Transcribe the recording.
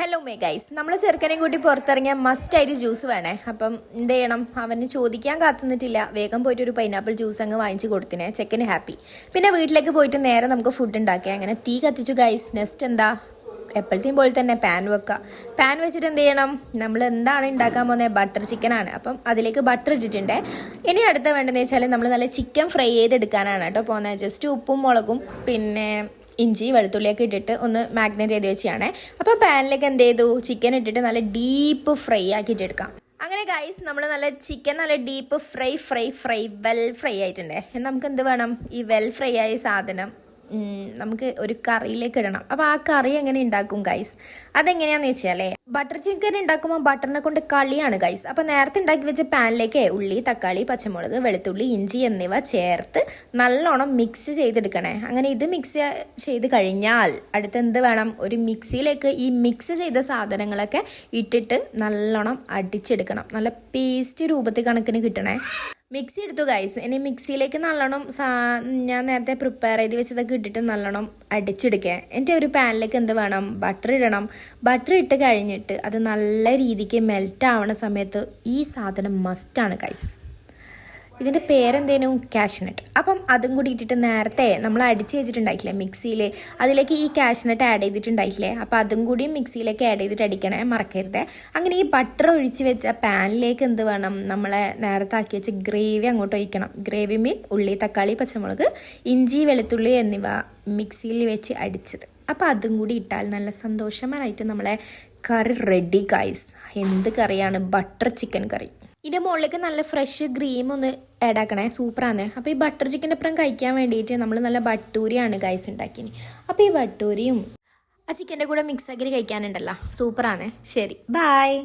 Hello may guys നമ്മൾ ചെറുക്കനെയും കൂട്ടി പുറത്തിറങ്ങിയ മസ്റ്റ് ആയിട്ട് ജ്യൂസ് വേണേ. അപ്പം എന്ത് ചെയ്യണം? അവന് ചോദിക്കാൻ കാത്തുനിന്നിട്ടില്ല. വേഗം പോയിട്ട് ഒരു പൈനാപ്പിൾ ജ്യൂസ് അങ്ങ് വാങ്ങിച്ചു കൊടുത്തിനെ. ചെക്കന് ഹാപ്പി പിന്നെ വീട്ടിലേക്ക് പോയിട്ട് നേരെ നമുക്ക് ഫുഡ് ഉണ്ടാക്കിയാൽ അങ്ങനെ തീ കത്തിച്ചു ഗൈസ് നെക്സ്റ്റ് എന്താ? എപ്പോഴത്തെയും പോലെ തന്നെ പാൻ വെക്കുക പാൻ വെച്ചിട്ട് എന്ത് ചെയ്യണം? നമ്മൾ എന്താണ് ഉണ്ടാക്കാൻ പോകുന്നത് ബട്ടർ ചിക്കൻ ആണ്. അപ്പം അതിലേക്ക് ബട്ടർ ഇട്ടിട്ടുണ്ട്. ഇനി അടുത്ത വേണ്ടതെന്ന് വെച്ചാൽ നമ്മൾ നല്ല ചിക്കൻ ഫ്രൈ ചെയ്തെടുക്കാനാണ് കേട്ടോ പോകുന്നത്. ജസ്റ്റ് ഉപ്പും മുളകും പിന്നെ ഇഞ്ചി വെളുത്തുള്ളിയൊക്കെ ഇട്ടിട്ട് ഒന്ന് മാഗ്നറ്റ് ചെയ്ത് വെച്ചാണ് അപ്പോൾ പാനിലേക്ക് എന്ത് ചെയ്തു? ചിക്കൻ ഇട്ടിട്ട് നല്ല ഡീപ്പ് ഫ്രൈ ആക്കിയിട്ട് എടുക്കാം അങ്ങനെ ഗൈസ് നമ്മൾ നല്ല ചിക്കൻ നല്ല deep fry fry fry well fry ആയിട്ടുണ്ട്. നമുക്ക് എന്ത് വേണം? ഈ വെൽ ഫ്രൈ ആയ സാധനം നമുക്ക് ഒരു കറിയിലേക്ക് ഇടണം. അപ്പോൾ ആ കറി എങ്ങനെ ഉണ്ടാക്കും ഗൈസ് അതെങ്ങനെയാണെന്ന് വെച്ചാലേ ബട്ടർ ചിക്കൻ ഉണ്ടാക്കുമ്പോൾ ബട്ടറിനെ കൊണ്ട് കളിയാണ് ഗൈസ് അപ്പോൾ നേരത്തെ ഉണ്ടാക്കി വെച്ച പാനിലേക്ക് ഉള്ളി തക്കാളി പച്ചമുളക് വെളുത്തുള്ളി ഇഞ്ചി എന്നിവ ചേർത്ത് നല്ലോണം മിക്സ് ചെയ്തെടുക്കണേ. അങ്ങനെ ഇത് മിക്സ് ചെയ്ത് കഴിഞ്ഞാൽ അടുത്ത് എന്ത് വേണം? ഒരു മിക്സിയിലേക്ക് ഈ മിക്സ് ചെയ്ത സാധനങ്ങളൊക്കെ ഇട്ടിട്ട് നല്ലോണം അടിച്ചെടുക്കണം. നല്ല പേസ്റ്റ് രൂപത്തിൽ കണക്കിന് കിട്ടണേ. മിക്സി എടുത്തു ഗൈസ് ഇനി മിക്സിയിലേക്ക് നല്ലോണം ഞാൻ നേരത്തെ പ്രിപ്പയർ ചെയ്ത് വെച്ചതൊക്കെ ഇട്ടിട്ട് നല്ലോണം അടിച്ചെടുക്കുക എന്റെ ഒരു പാനിലേക്ക് എന്ത് വേണം? ബട്ടർ ഇടണം. ബട്ടർ ഇട്ട് കഴിഞ്ഞിട്ട് അത് നല്ല രീതിക്ക് മെൽറ്റ് ആവണ സമയത്ത് ഈ സാധനം മസ്റ്റാണ് ഗൈസ് ഇതിന്റെ പേരെന്തേനു? കാഷ്നട്ട് അപ്പം അതും കൂടി ഇട്ടിട്ട് നേരത്തെ നമ്മൾ അടിച്ച് വെച്ചിട്ടുണ്ടായില്ലേ മിക്സിയിൽ അതിലേക്ക് ഈ കാഷ്നട്ട് ആഡ് ചെയ്തിട്ടുണ്ടായില്ലേ അപ്പം അതും കൂടി മിക്സിയിലേക്ക് ആഡ് ചെയ്തിട്ട് അടിക്കണേ മറക്കരുത്. അങ്ങനെ ഈ ബട്ടർ ഒഴിച്ച് വെച്ച പാനിലേക്ക് എന്ത് വേണം? നമ്മളെ നേരത്തെ ആക്കി വെച്ച ഗ്രേവി അങ്ങോട്ട് ഒഴിക്കണം. ഗ്രേവി മീൻ ഉള്ളി തക്കാളി പച്ചമുളക് ഇഞ്ചി വെളുത്തുള്ളി എന്നിവ മിക്സിയിൽ വെച്ച് അടിച്ചത്. അപ്പം അതും കൂടി ഇട്ടാൽ നല്ല സന്തോഷമായിട്ട് നമ്മളെ കറി റെഡി ഗൈസ് എന്ത് കറിയാണ്? Butter chicken curry. ഇതിന്റെ മുകളിലേക്ക് നല്ല ഫ്രഷ് ക്രീം ഒന്ന് ആഡ് ആക്കണേ. അപ്പോൾ ഈ ബട്ടർ ചിക്കന്റെ അപ്പുറം കഴിക്കാൻ വേണ്ടിയിട്ട് നമ്മൾ നല്ല ബട്ടൂരിയാണ് ഗൈസ് ഉണ്ടാക്കിയത് അപ്പോൾ ഈ ബട്ടൂരിയും ആ ചിക്കന്റെ കൂടെ മിക്സ് ആക്കി കഴിക്കാനുണ്ടല്ലോ. സൂപ്പറാണ് ശരി. ബായ്